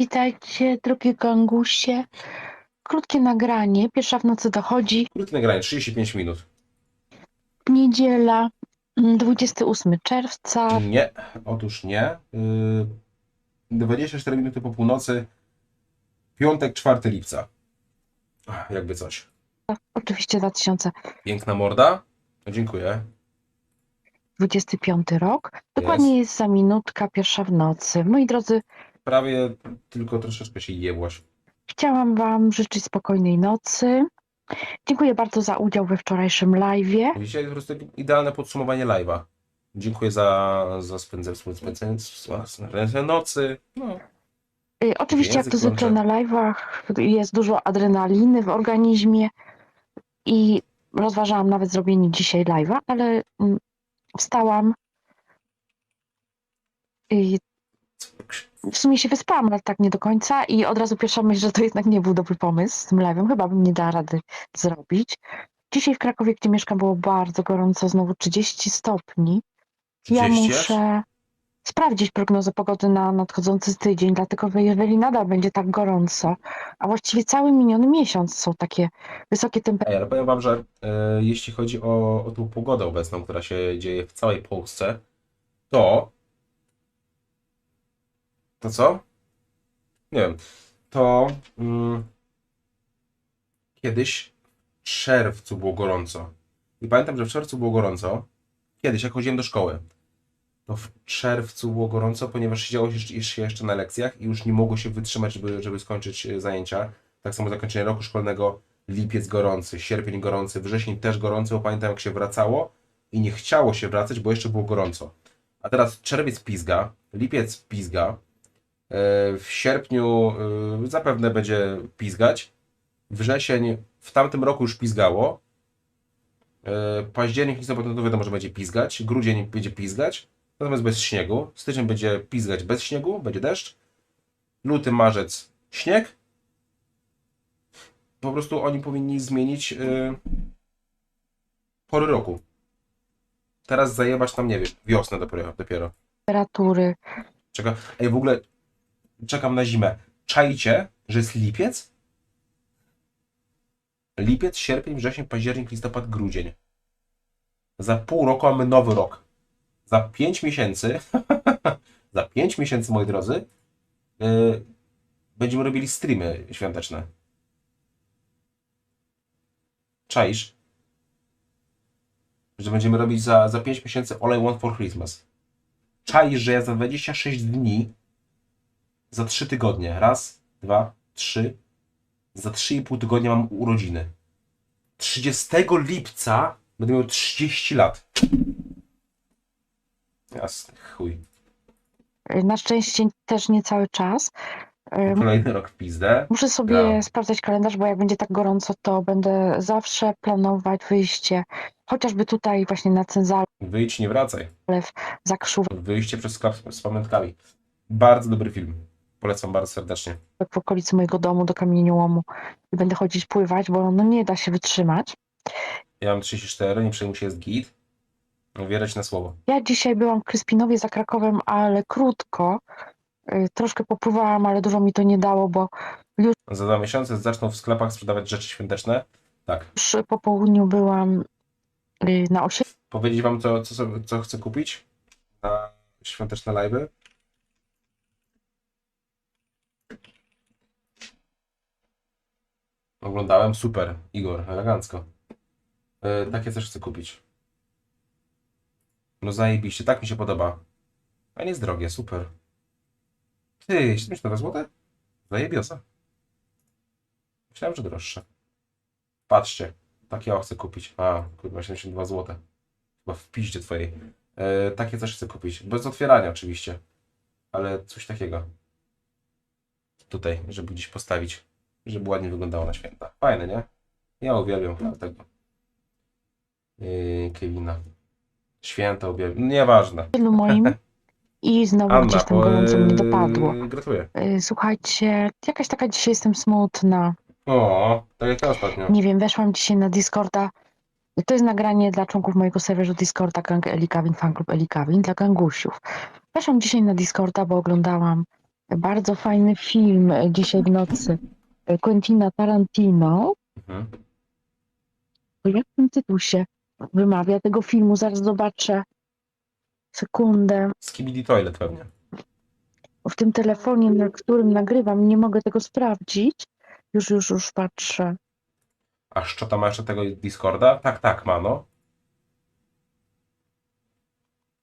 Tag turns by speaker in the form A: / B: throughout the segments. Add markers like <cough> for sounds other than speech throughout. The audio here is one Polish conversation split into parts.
A: Witajcie, drogie gangusie. Krótkie nagranie. Pierwsza w nocy dochodzi.
B: Krótkie nagranie, 35 minut.
A: Niedziela, mm, 28 czerwca.
B: Nie, otóż nie. Yy, 24 minuty po północy, piątek, 4 lipca. Ach, Jakby coś.
A: Oczywiście 2025
B: Piękna morda. No, Dziękuję.
A: rok. Dokładnie jest za minutka, pierwsza w nocy. Moi drodzy,
B: Prawie tylko troszeczkę się jebłaś.
A: chciałam Wam życzyć spokojnej nocy. Dziękuję bardzo za udział we wczorajszym live'ie.
B: Dzisiaj po prostu idealne podsumowanie live'a. Dziękuję za, za spędzenie spędzenie spędzenie nocy. No,
A: Y, Oczywiście, jak to zwykle na live'ach, jest dużo adrenaliny w organizmie i rozważałam nawet zrobienie dzisiaj live'a, ale mm, wstałam i w sumie się wyspałam, ale tak nie do końca i od razu pierwsza myśl, że to jednak nie był dobry pomysł z tym live'em, chyba bym nie dała rady zrobić. Dzisiaj w Krakowie, gdzie mieszkam, było bardzo gorąco, znowu 30 stopni. Ja
B: 30 aż?
A: muszę sprawdzić prognozę pogody na nadchodzący tydzień, dlatego że jeżeli nadal będzie tak gorąco, a właściwie cały miniony miesiąc są takie wysokie temperatury,
B: Ej, ale powiem Wam, że e, jeśli chodzi o, o tą pogodę obecną, która się dzieje w całej Polsce, to. To co? Nie wiem. To. Mm, kiedyś w czerwcu było gorąco. I pamiętam, że w czerwcu było gorąco. Kiedyś, jak chodziłem do szkoły. To w czerwcu było gorąco, ponieważ siedziało się jeszcze na lekcjach i już nie mogło się wytrzymać, żeby, żeby skończyć e, zajęcia. Tak samo zakończenie roku szkolnego lipiec gorący, sierpień gorący, wrzesień też gorący, bo pamiętam jak się wracało i nie chciało się wracać, bo jeszcze było gorąco. A teraz czerwiec pizga, lipiec pizga, w sierpniu e, zapewne będzie pizgać, wrzesień w tamtym roku już pizgało, e, październik, listopad, no to wiadomo, że będzie pizgać, grudzień będzie pizgać, natomiast bez śniegu, styczeń będzie pizgać bez śniegu, będzie deszcz, luty, marzec śnieg, po prostu oni powinni zmienić yy, pory roku. Teraz zajebać tam, nie wiem, wiosnę dopiero. dopiero.
A: temperatury.
B: Czeka, ej, w ogóle czekam na zimę. Czajcie, że jest lipiec? Lipiec, sierpień, wrzesień, październik, listopad, grudzień. Za pół roku mamy nowy rok. Za pięć miesięcy, <laughs> za pięć miesięcy, moi drodzy, yy, będziemy robili streamy świąteczne. Czaisz? Że będziemy robić za, za 5 miesięcy All I Want for Christmas. Czaisz, że ja za 26 dni, za 3 tygodnie, raz, dwa, trzy, za 3,5 tygodnia mam urodziny. 30 lipca będę miał 30 lat. Jasny chuj.
A: Na szczęście też nie cały czas.
B: Kolejny rok w pizdę.
A: Muszę sobie
B: Ja.
A: sprawdzać kalendarz, bo jak będzie tak gorąco, to będę zawsze planować wyjście, chociażby tutaj właśnie na Cenzale
B: Wyjdź, nie wracaj.
A: w Zakrzówek
B: Wyjście przez sklep z pamiątkami. Bardzo dobry film. Polecam bardzo serdecznie.
A: w okolicy mojego domu do kamieniołomu i będę chodzić pływać, bo no nie da się wytrzymać.
B: Ja mam 34, nie przejmuj się, jest git. Wierać na słowo.
A: Ja dzisiaj byłam w Kryspinowie za Krakowem, ale krótko. Y, Troszkę popływałam, ale dużo mi to nie dało, bo
B: Za dwa miesiące zaczną w sklepach sprzedawać rzeczy świąteczne. Tak.
A: już po południu byłam y, na osiedlu.
B: Powiedzieć wam, co, co, sobie- co chcę kupić na świąteczne live'y? Oglądałem, super, Igor, elegancko. E, takie coś chcę kupić. No zajebiście, tak mi się podoba. A nie jest drogie, super. Ty, 72 zł? Zajebiosa. Myślałem, że droższe. Patrzcie, takie ja chcę kupić. A, kurwa, 72 zł. Chyba w piździe twojej. E, takie coś chcę kupić. Bez otwierania oczywiście. Ale coś takiego. Tutaj, żeby gdzieś postawić. Żeby ładnie wyglądało na święta. Fajne, nie? Ja uwielbiam chyba tego. Yy, Kevina. Święta uwielbiam. No, Nieważne.
A: moim i znowu
B: Anna,
A: gdzieś tam gorąco mnie
B: yy,
A: dopadło.
B: Gratuluję.
A: Y, Słuchajcie, jakaś taka dzisiaj jestem smutna.
B: O, tak jak ja ostatnio.
A: Nie wiem, weszłam dzisiaj na Discorda. To jest nagranie dla członków mojego serwerzu Discorda Gang Eli Kawin, fanklub Eli Kawin, dla gangusiów. Weszłam dzisiaj na Discorda, bo oglądałam Bardzo fajny film e, dzisiaj w nocy Quentina Tarantino.
B: Mhm.
A: Jak ten tytuł się wymawia tego filmu? Zaraz zobaczę. Sekundę.
B: Skibidi Toilet pewnie.
A: W tym telefonie, na którym nagrywam, nie mogę tego sprawdzić. Już, już, już patrzę.
B: A Szczota ma jeszcze tego Discorda? Tak, tak, ma, no.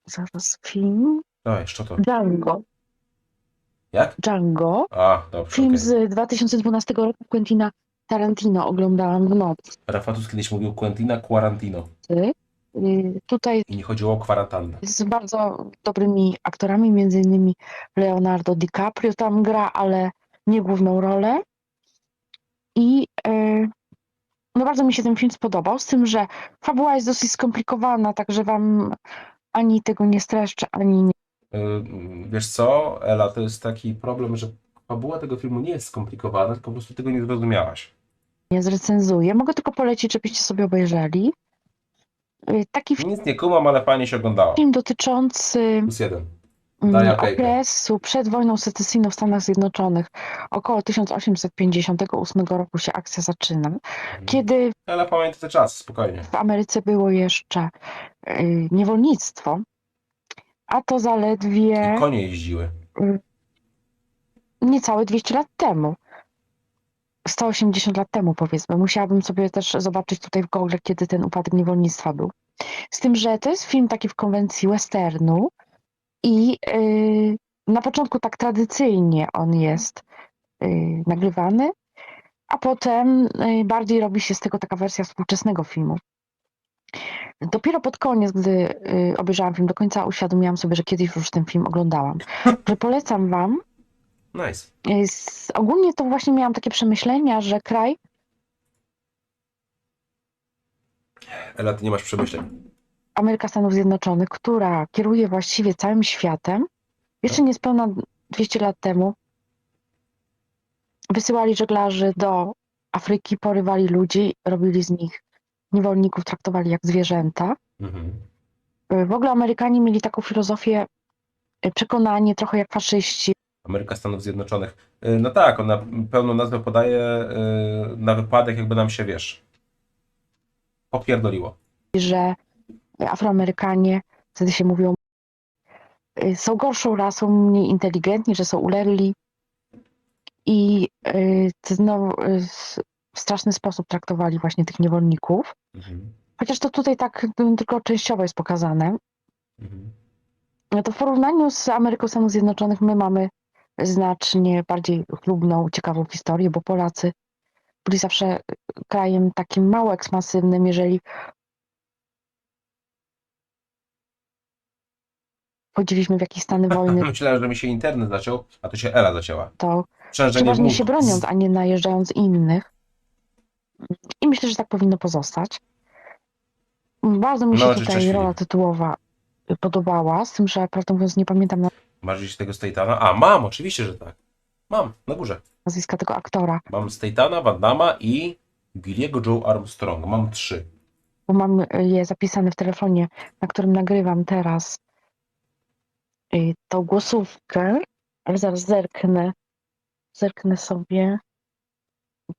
A: Zaraz film.
B: Dawaj, Szczoto.
A: Django.
B: Jak?
A: Django.
B: A, dobrze,
A: Film
B: okej.
A: z 2012 roku Quentina Tarantino oglądałam w nocy.
B: Rafatus kiedyś mówił Quentina Quarantino.
A: Y, Tutaj
B: I nie chodziło o kwarantannę.
A: z bardzo dobrymi aktorami, między innymi Leonardo DiCaprio tam gra, ale nie główną rolę. I y, no bardzo mi się ten film spodobał, z tym, że fabuła jest dosyć skomplikowana, także wam ani tego nie streszczę, ani nie.
B: Yy, Wiesz co, Ela, to jest taki problem, że fabuła tego filmu nie jest skomplikowana, tylko po prostu tego nie zrozumiałaś.
A: nie zrecenzuję. Mogę tylko polecić, żebyście sobie obejrzeli. Y, Taki
B: Nic nie kumam, ale fajnie się oglądało.
A: film dotyczący
B: Plus jeden.
A: mm,
B: Baker.
A: okresu przed wojną secesyjną w Stanach Zjednoczonych. Około 1858 roku się akcja zaczyna,
B: Mhm.
A: kiedy
B: Ale pamiętaj te czasy, spokojnie.
A: w Ameryce było jeszcze y, niewolnictwo, a to zaledwie
B: I konie jeździły.
A: niecałe 200 lat temu. 180 lat temu powiedzmy. Musiałabym sobie też zobaczyć tutaj w Google, kiedy ten upadek niewolnictwa był. Z tym, że to jest film taki w konwencji westernu i yy, na początku tak tradycyjnie on jest yy, nagrywany, a potem yy, bardziej robi się z tego taka wersja współczesnego filmu. Dopiero pod koniec, gdy yy, obejrzałam film do końca, uświadomiłam sobie, że kiedyś już ten film oglądałam. Że polecam wam,
B: Nice.
A: z, ogólnie to właśnie miałam takie przemyślenia, że kraj
B: Ela, ty nie masz przemyśleń.
A: Ameryka Stanów Zjednoczonych, która kieruje właściwie całym światem, jeszcze niespełna 200 lat temu wysyłali żeglarzy do Afryki, porywali ludzi, robili z nich niewolników, traktowali jak zwierzęta.
B: Mhm.
A: W ogóle Amerykanie mieli taką filozofię, y, przekonanie trochę jak faszyści,
B: Ameryka Stanów Zjednoczonych. Yy, No tak, ona pełną nazwę podaje na wypadek, jakby nam się, wiesz, popierdoliło.
A: że Afroamerykanie, wtedy się mówią, y, są gorszą rasą, mniej inteligentni, że są ulegli i y, w straszny sposób traktowali właśnie tych niewolników.
B: Mhm.
A: Chociaż to tutaj tak tylko częściowo jest pokazane.
B: Mhm.
A: No to w porównaniu z Ameryką Stanów Zjednoczonych my mamy znacznie bardziej chlubną, ciekawą historię, bo Polacy byli zawsze krajem takim mało ekspansywnym, jeżeli wchodziliśmy w jakieś stany <laughs> wojny,
B: Myślałem, że mi się internet zaciął, a to się Ela zacięła.
A: to przeważnie się broniąc, a nie najeżdżając innych. I myślę, że tak powinno pozostać. Bardzo mi
B: No,
A: się
B: życzę
A: tutaj rola tytułowa podobała, z tym, że prawdę mówiąc nie pamiętam
B: Masz gdzieś tego Statana? A, mam, oczywiście, że tak. Mam, na górze.
A: nazwiska tego aktora,
B: Mam Statana, Van i Billiego Joe Armstrong. Mam trzy.
A: bo mam je zapisane w telefonie, na którym nagrywam teraz y, tą głosówkę, ale zaraz zerknę. Zerknę sobie.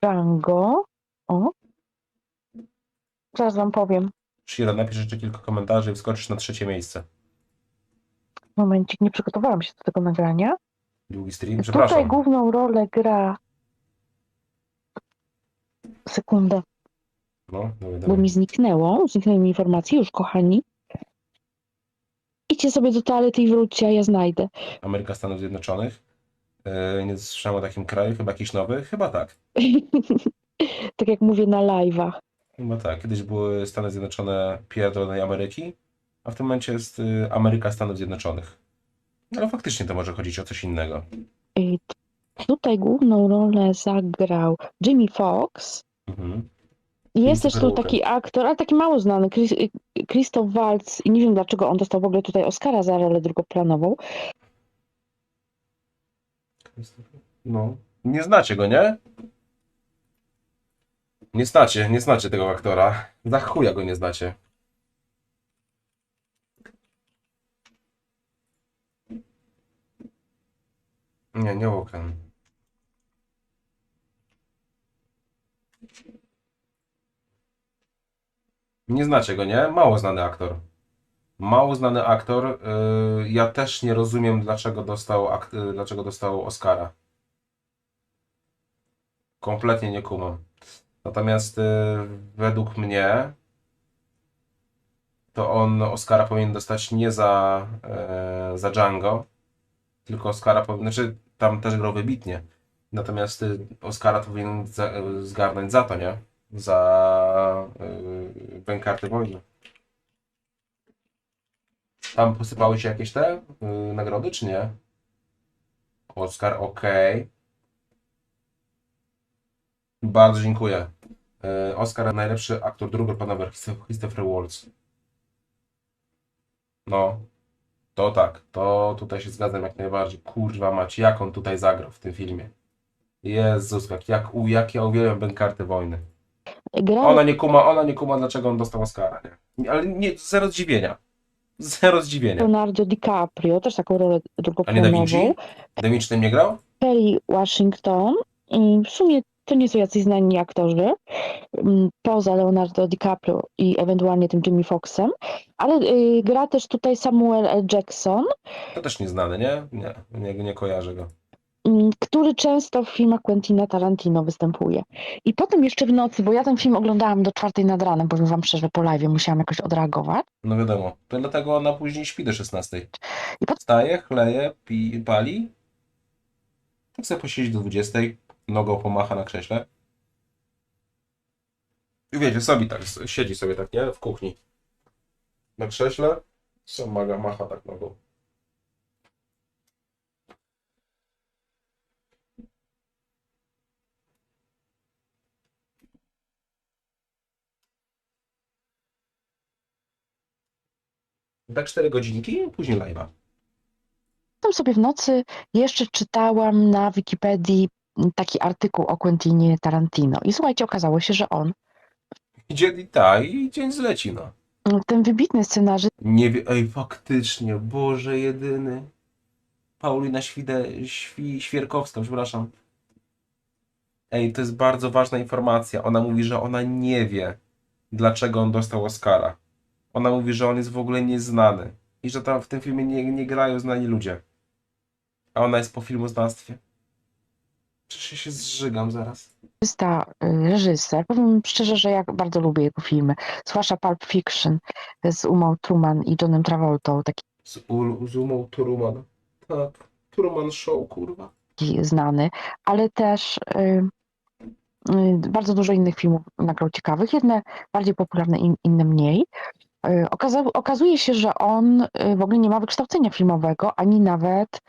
A: Django. O. Zaraz wam powiem.
B: Shira, napisz jeszcze kilka komentarzy i wskoczysz na trzecie miejsce.
A: Momencik, nie przygotowałam się do tego nagrania.
B: Długi stream,
A: Tutaj
B: przepraszam.
A: główną rolę gra. Sekundę,
B: No, dawaj,
A: bo
B: dawaj.
A: mi zniknęło. Zniknęły mi informacje, już kochani. Idźcie sobie do toalety i wróćcie, a ja znajdę.
B: Ameryka Stanów Zjednoczonych. Yy, nie słyszałem o takim kraju, chyba jakiś nowy? Chyba tak. <laughs>
A: tak jak mówię na live'ach.
B: Chyba tak. Kiedyś były Stany Zjednoczone pierdolonej Ameryki, a w tym momencie jest y, Ameryka Stanów Zjednoczonych. Ale faktycznie to może chodzić o coś innego.
A: I t- tutaj główną rolę zagrał Jimmy Fox.
B: Mhm.
A: I Jest też tu taki aktor, ale taki mało znany, Chris, Christoph Waltz. I nie wiem dlaczego on dostał w ogóle tutaj Oscara za rolę drugoplanową.
B: No. Nie znacie go, nie? Nie znacie, nie znacie tego aktora. Za chuja go nie znacie. Nie, nie Walken. Nie znacie go, nie? Mało znany aktor. Mało znany aktor. Yy, ja też nie rozumiem, dlaczego dostał, yy, dlaczego dostał Oscara. Kompletnie nie kumam. Natomiast yy, według mnie to on Oscara powinien dostać nie za, yy, za Django, tylko Oscara powinien, znaczy tam też grał wybitnie. Natomiast y, Oscara powinien za, y, zgarnąć za to, nie? Za y, Bękarty Wojny. Tam posypały się jakieś te y, nagrody, czy nie? Oscar, okej. Bardzo dziękuję. Y, Oscar najlepszy aktor drugoplanowy Christopher Waltz. No, to tak, to tutaj się zgadzam jak najbardziej. Kurwa mać, jak on tutaj zagrał w tym filmie. Jezus, jak, jak, u- jak ja uwielbiam Bękarty Wojny. Ona nie kuma, ona nie kuma, dlaczego on dostał Oscara, nie? Ale nie, zero zdziwienia. Zero zdziwienia.
A: Leonardo DiCaprio, też taką rolę
B: A nie Da
A: drugoplanową.
B: Vinci? Da Vinci tym nie grał?
A: Kerry Washington. I w sumie to nie są jacyś znani aktorzy, mm, poza Leonardo DiCaprio i ewentualnie tym Jimmy Foxem, ale y, gra też tutaj Samuel L. Jackson,
B: To też nieznany, nie? Nie, nie, nie kojarzę go.
A: mm, który często w filmach Quentina Tarantino występuje. I potem jeszcze w nocy, bo ja ten film oglądałam do czwartej nad ranem, powiem wam szczerze, po live musiałam jakoś odreagować.
B: No wiadomo. To dlatego ona później śpi do 16.
A: I pot-
B: Wstaje, chleje, pi, pali. Tak sobie posiedzi do 20. Nogą pomacha na krześle. I wiecie, sobie tak, siedzi sobie tak, nie? W kuchni. Na krześle. Sam maga, macha tak nogą. Tak 4 godzinki, później live'a.
A: Potem sobie w nocy jeszcze czytałam na Wikipedii taki artykuł o Quentinie Tarantino. I słuchajcie, okazało się, że on,
B: Idzie i ta, i dzień zleci, no.
A: ten wybitny scenarzysta,
B: Nie wie, ej, faktycznie, Boże jedyny. Paulina Świde, Świ, Świerkowska, przepraszam. Ej, to jest bardzo ważna informacja. Ona mówi, że ona nie wie, dlaczego on dostał Oscara. Ona mówi, że on jest w ogóle nieznany. I że tam w tym filmie nie, nie grają znani ludzie. A ona jest po filmoznawstwie. Przecież się zżygam zaraz.
A: y, reżyser. Powiem szczerze, że ja bardzo lubię jego filmy, zwłaszcza Pulp Fiction z Umą Truman i Johnem Travoltą, taki
B: Z, ul, z umą Truman. Tak, Truman Show, kurwa.
A: znany, ale też y, y, bardzo dużo innych filmów nagrał ciekawych, jedne bardziej popularne, in, inne mniej. Okaza okazuje się, że on y, w ogóle nie ma wykształcenia filmowego, ani nawet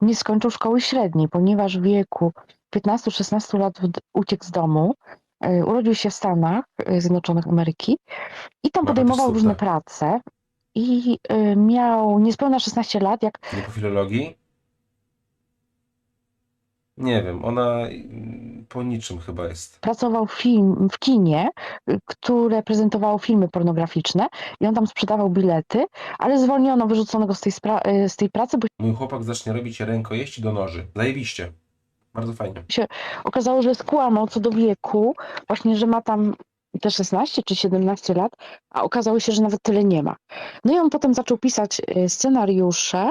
A: nie skończył szkoły średniej, ponieważ w wieku 15-16 lat uciekł z domu, y, urodził się w Stanach Zjednoczonych Ameryki i tam podejmował różne prace i miał niespełna 16 lat, jak
B: po filologii? Nie wiem, ona mm, po niczym chyba jest.
A: pracował w, film, w kinie, y, które prezentowało filmy pornograficzne i on tam sprzedawał bilety, ale zwolniono, wyrzucono go z tej, spra- y, z tej pracy, bo
B: Mój chłopak zacznie robić rękojeści do noży. Zajebiście. Bardzo fajnie.
A: okazało, że skłamał co do wieku, właśnie, że ma tam te 16 czy 17 lat, a okazało się, że nawet tyle nie ma. No i on potem zaczął pisać y, scenariusze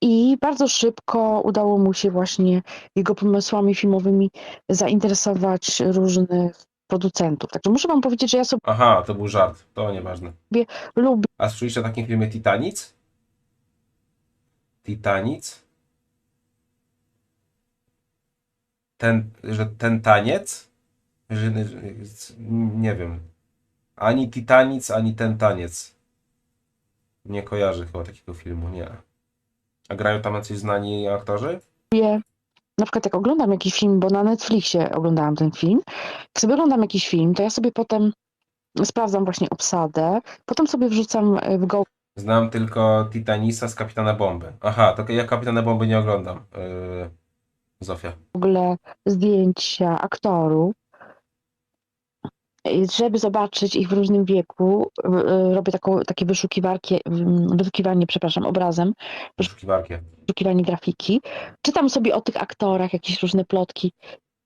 A: i bardzo szybko udało mu się właśnie jego pomysłami filmowymi zainteresować różnych producentów. Także muszę wam powiedzieć, że ja sobie
B: Aha, to był żart. To nieważne.
A: lubię
B: A słyszeliście o takim filmie Titanic? Titanic? Ten, że ten taniec? Że, nie wiem. Ani Titanic, ani ten taniec. Nie kojarzę chyba takiego filmu, nie. A grają tam jacyś znani aktorzy?
A: na przykład jak oglądam jakiś film, bo na Netflixie oglądałam ten film, jak sobie oglądam jakiś film, to ja sobie potem sprawdzam właśnie obsadę, potem sobie wrzucam y, w
B: Znam tylko Titanisa z Kapitana Bomby. Aha, to ja Kapitana Bomby nie oglądam. Yy, Zofia.
A: Google zdjęcia aktorów żeby zobaczyć ich w różnym wieku, y, robię taką, takie wyszukiwarki, wyszukiwanie, przepraszam, obrazem,
B: Wyszukiwarki.
A: wyszukiwanie grafiki. Czytam sobie o tych aktorach, jakieś różne plotki,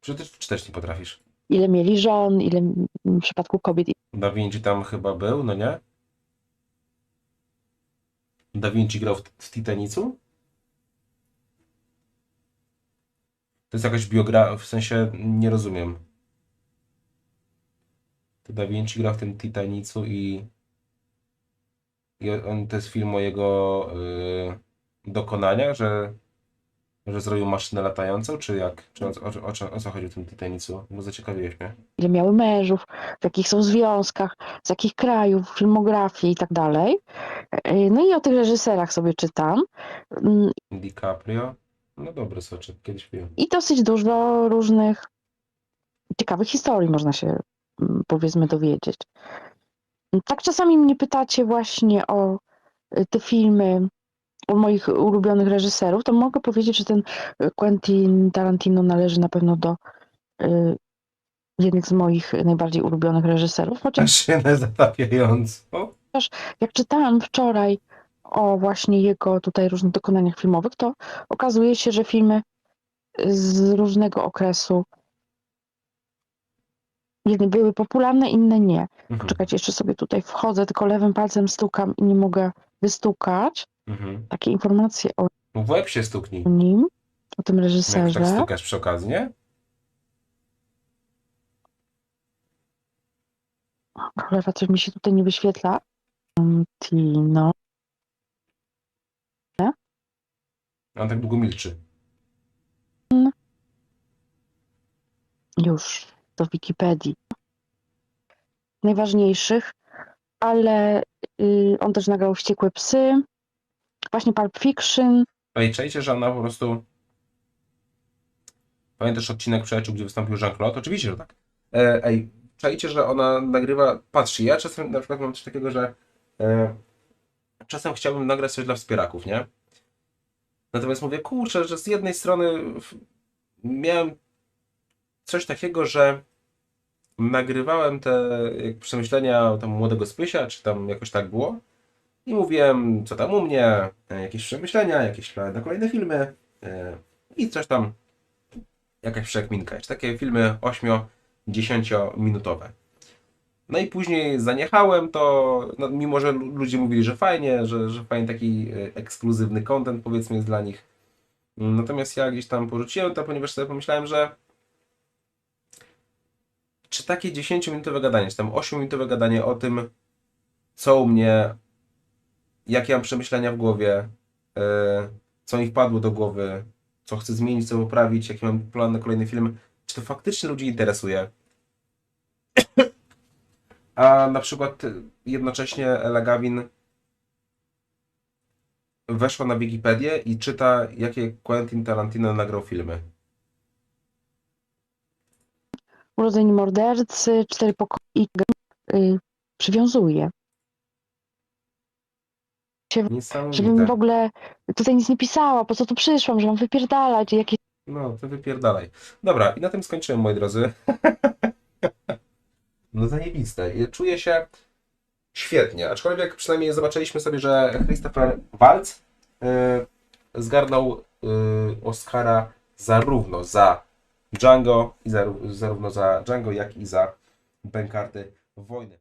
B: Czy też nie potrafisz?
A: ile mieli żon, ile w przypadku kobiet.
B: Da Vinci tam chyba był, no nie? Da Vinci grał w, w Titanicu? To jest jakaś biografia, w sensie nie rozumiem. Da Vinci gra w tym Titanicu i, i on, to jest film o jego y, dokonaniach, że, że zrobił maszynę latającą, czy jak? Czy o, o, o, co- o co chodzi w tym Titanicu? Bo zaciekawiłeś mnie.
A: ile miały mężów, w jakich są związkach, z jakich krajów, filmografii i tak dalej. Y, No i o tych reżyserach sobie czytam. Mm,
B: DiCaprio? No dobry soczek, kiedyś.
A: I dosyć dużo różnych ciekawych historii można się powiedzmy dowiedzieć. Tak czasami mnie pytacie właśnie o y, te filmy, o moich ulubionych reżyserów, to mogę powiedzieć, że ten y, Quentin Tarantino należy na pewno do y, jednych z moich najbardziej ulubionych reżyserów. Chociaż
B: Maszynę zatapiającą.
A: jak czytałam wczoraj o właśnie jego tutaj różnych dokonaniach filmowych, to okazuje się, że filmy z różnego okresu jedne były popularne, inne nie.
B: Mhm.
A: Czekajcie, jeszcze sobie tutaj wchodzę, tylko lewym palcem stukam i nie mogę wystukać.
B: Mhm.
A: Takie informacje o
B: No w łeb się stuknij.
A: nim, o tym
B: Jak
A: reżyserze.
B: tak stukasz przy okazji, nie?
A: Cholera, coś mi się tutaj nie wyświetla. Tino.
B: On tak długo milczy.
A: Już do Wikipedii. Najważniejszych, ale y, on też nagrał Wściekłe Psy, właśnie Pulp Fiction,
B: Ej, czajcie, że ona po prostu... Pamiętasz odcinek Przyjaciół, gdzie wystąpił Jean-Claude? Oczywiście, że tak. E, ej, czajcie, że ona nagrywa... Patrzcie, ja czasem na przykład mam coś takiego, że e, czasem chciałbym nagrać coś dla wspieraków, nie? Natomiast mówię, kurczę, że z jednej strony miałem coś takiego, że nagrywałem te przemyślenia tam młodego Spysia, czy tam jakoś tak było. I mówiłem, co tam u mnie, e, jakieś przemyślenia, jakieś plany na kolejne filmy e, i coś tam, jakaś przekminka. Jeszcze takie filmy 8-10 minutowe. No i później zaniechałem to, no, mimo że lu- ludzie mówili, że fajnie, że, że fajnie taki e, ekskluzywny content powiedzmy jest dla nich. Natomiast ja gdzieś tam porzuciłem to, ponieważ sobie pomyślałem, że czy takie 10-minutowe gadanie, czy tam 8-minutowe gadanie o tym, co u mnie, jakie mam przemyślenia w głowie, e, co mi wpadło do głowy, co chcę zmienić, co poprawić, jaki mam plan na kolejny film, czy to faktycznie ludzi interesuje. A na przykład jednocześnie Ela Gavin weszła na Wikipedię i czyta, jakie Quentin Tarantino nagrał filmy.
A: Urodzeni mordercy, Cztery pokoje i y, przywiązuje.
B: Niesamowite.
A: Żebym w ogóle tutaj nic nie pisała, po co tu przyszłam, że mam wypierdalać, jakieś
B: No, to wypierdalaj. Dobra, i na tym skończyłem, moi drodzy. <laughs> No zajebiste. Czuję się świetnie, aczkolwiek przynajmniej zobaczyliśmy sobie, że Christopher Waltz y, zgarnął y, Oscara zarówno za Django, i zaró- zarówno za Django, jak i za Bękarty Wojny.